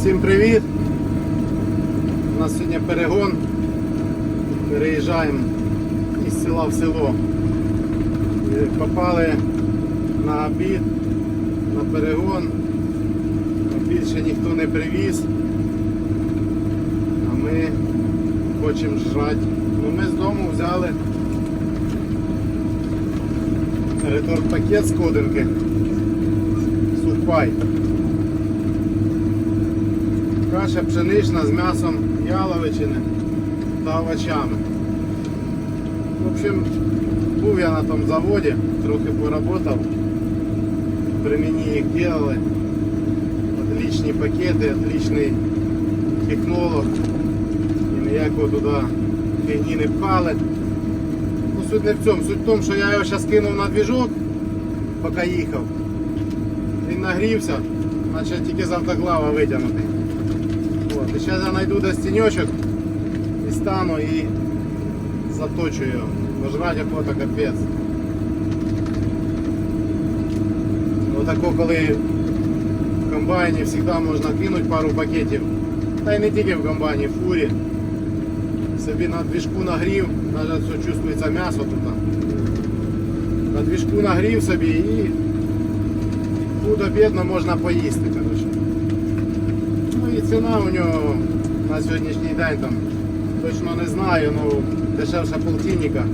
Всім привіт! У нас сьогодні перегон. Переїжджаємо із села в село. Попали на обід, на перегон. Більше ніхто не привіз. А ми хочемо жрати. Ну, ми з дому взяли реторт пакет з кодинки. Сухпай. Каша пшенична з м'ясом яловичини та овочами. В общем, був я на тому заводі, трохи поработав. При мені їх делали. Отличні пакети, отличний технолог. І ніякого туди фігні не пхали. Ну, суть не в цьому. Суть в тому, що я його зараз кинув на двіжок, поки їхав. Він нагрівся, значить тільки з автоклава витягнутий. Зараз я знайду десь тіньочок і стану і заточу його. Бо жрать охота капець. Отако, коли в комбайні завжди можна кинути пару пакетів. Та й не тільки в комбайні, в фурі. Собі на двіжку нагрів, навіть все чувствується м'ясо тут. На двіжку нагрів собі і худо-бідно можна поїсти. Коротше. Ціна у нього на сьогоднішній день там точно не знаю, ну дешевша полтинника.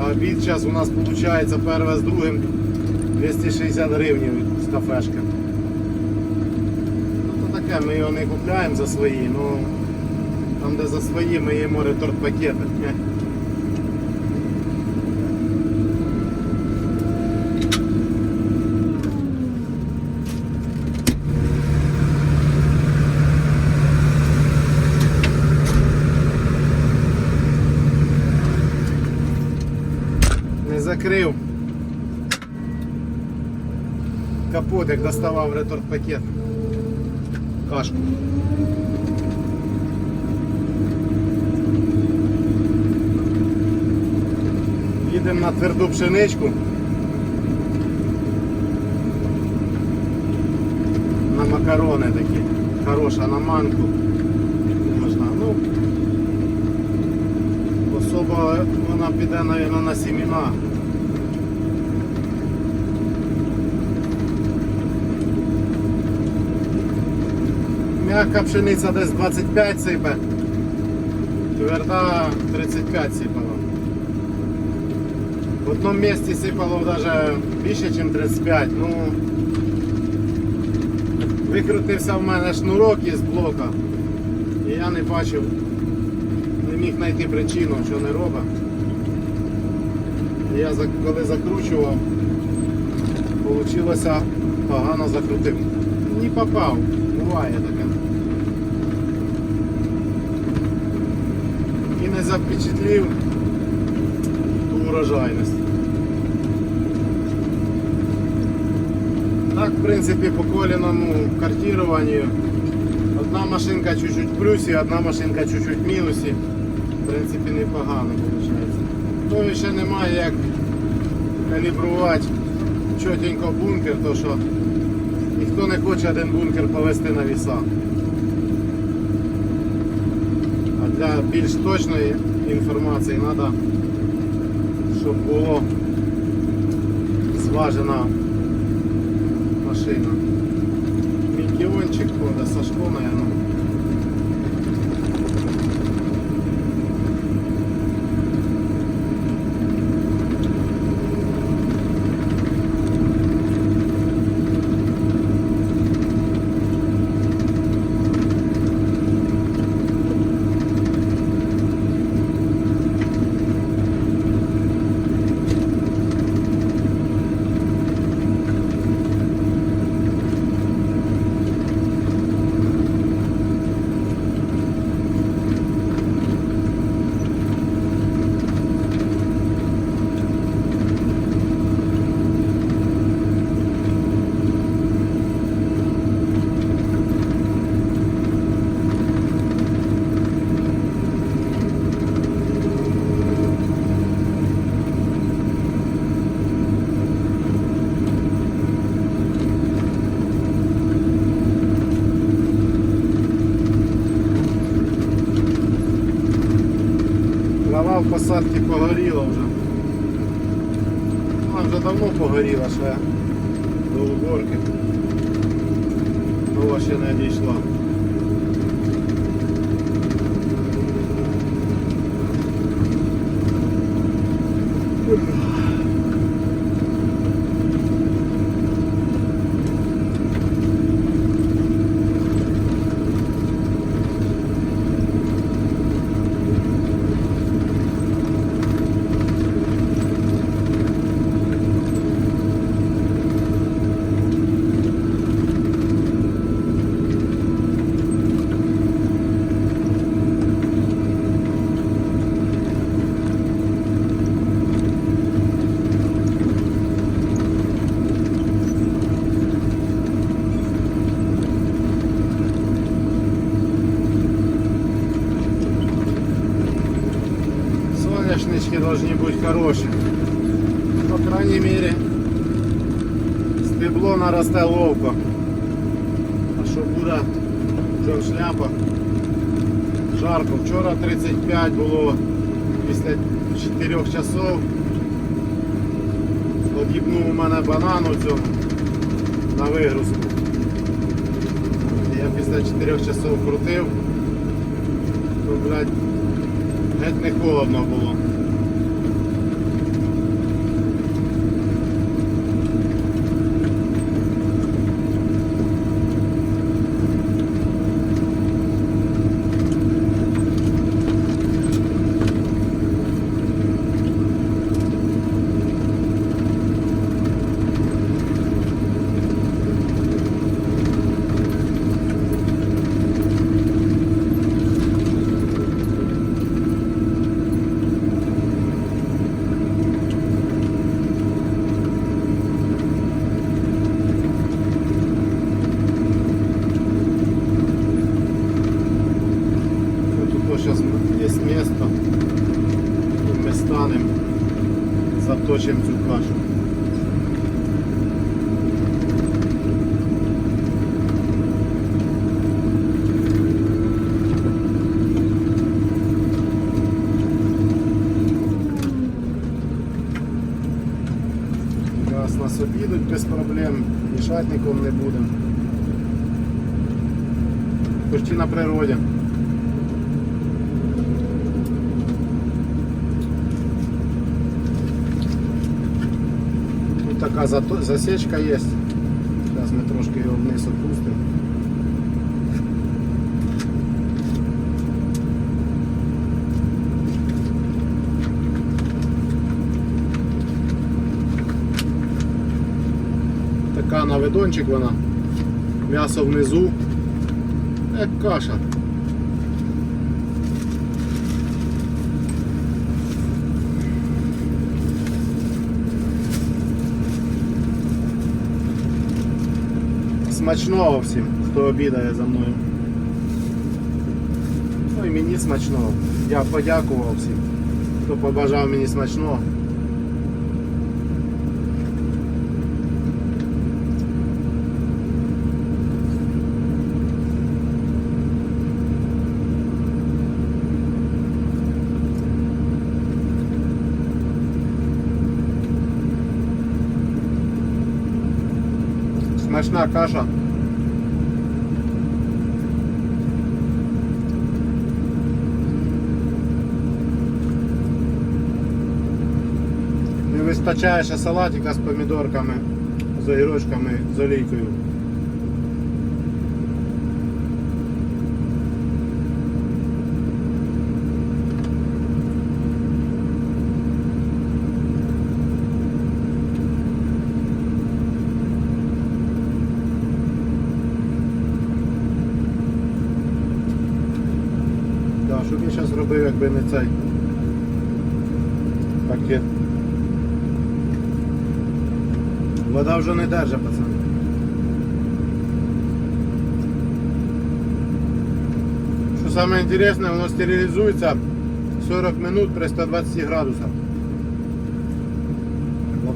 А обід зараз у нас виходить перше з другим 260 гривень з кафешки. Ну то таке, ми його не купляємо за свої, ну там де за свої ми їмо реторт пакети. Не закрив. Капот, як доставав реторт пакет. Кашку. Їдемо на тверду пшеничку. На макарони такі. Хороша на манку. Можна. Ну, особо вона піде, мабуть, на сіміна. М'яка пшениця десь 25 сипе, тверда 35 сипала. В одному місці сипало навіть більше, ніж 35. Ну, викрутився в мене шнурок із блока. І я не бачив, не міг знайти причину, що не робить. Я коли закручував, вийшло погано закрутив. Не попав, буває таке. І не запечатлів ту урожайність. Так, в принципі, по коліному картируванню одна машинка чуть-чуть в плюсі, одна машинка чуть-чуть в мінусі. В принципі, непогано виходить. Ну ще немає як калібрувати чотенько бункер, то що ніхто не хоче один бункер повести на віса. Для більш точної інформації треба, щоб було зважена машина. Ходить, Сашко, наверное. Посадки погоріло вже. Вона вже давно погоріла ще до уборки. Нова ще не дійшла. Соняшнички Жарко. Вчора 35 було після 4 часов. Одібнув у мене банан у цьому на вигрузку. Я після 4 часов крутив, то, блядь, геть не холодно було. Раз нас обідуть без проблем, мішати нікому не будемо. Почти на природі. Тут така зато- засечка є. Зараз ми трошки його вниз опустимо. Така на видончик вона. М'ясо внизу. Як каша. Смачного всім, хто обідає за мною. Ну і мені смачного. Я подякував всім, хто побажав мені смачного. Смачна каша. Не вистачає ще салатика з помідорками, з огірочками, з олійкою. Да, що б я зараз робив, якби не цей пакет. Вода вже не держить, пацан. Що саме інтересне, воно стерилізується 40 минут при 120 градусах. В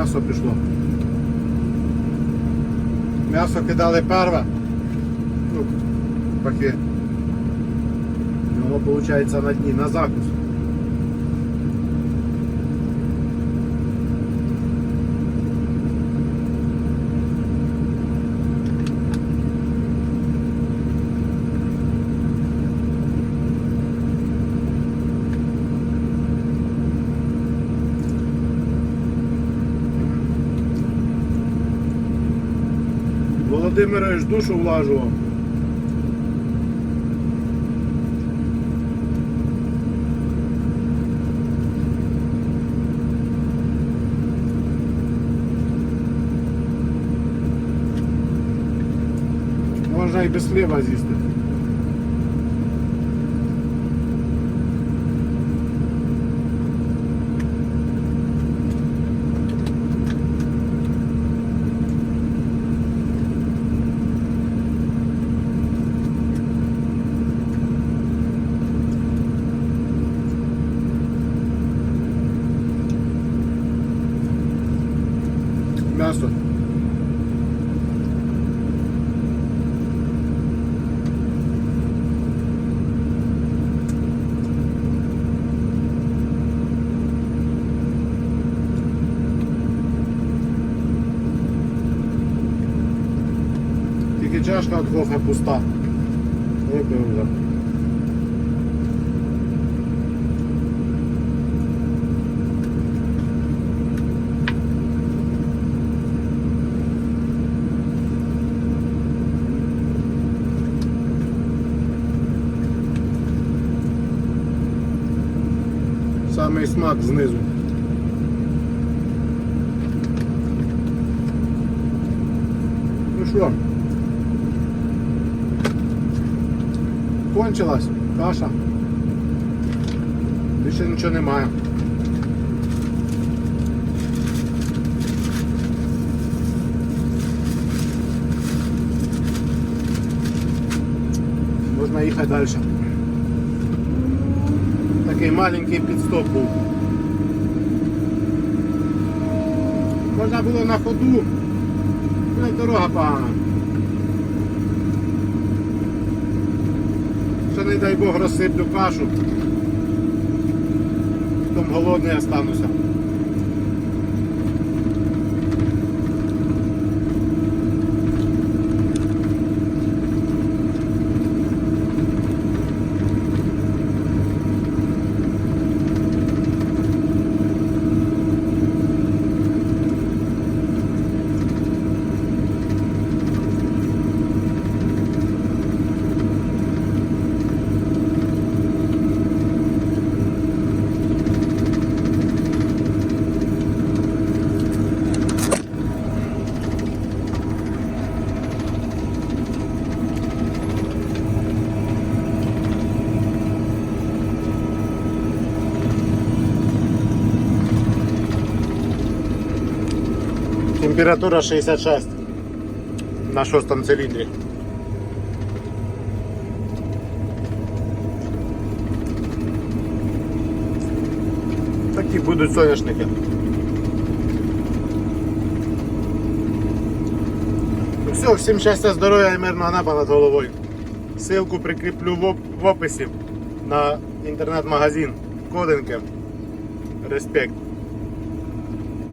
М'ясо пішло. М'ясо кидали перва. Ну, поки воно виходить на дні, на закус. Володимирович душу влажував. Можна і без хліба з'їсти. Чашка від кофе пуста. Випив вже. Самий смак знизу. Ну що? Кончилась каша. Більше нічого немає. Можна їхати далі. Такий маленький підстоп був. Можна було на ходу, але дорога погана. Ще не дай Бог розсиплю кашу. Потім голодний остануся. Температура 66 на шостому циліндрі. Такі будуть соняшники. Ну все, всім щастя, здоров'я і мирного неба над головою. Ссылку прикріплю в, оп- описі на інтернет-магазин Кодинки. Респект.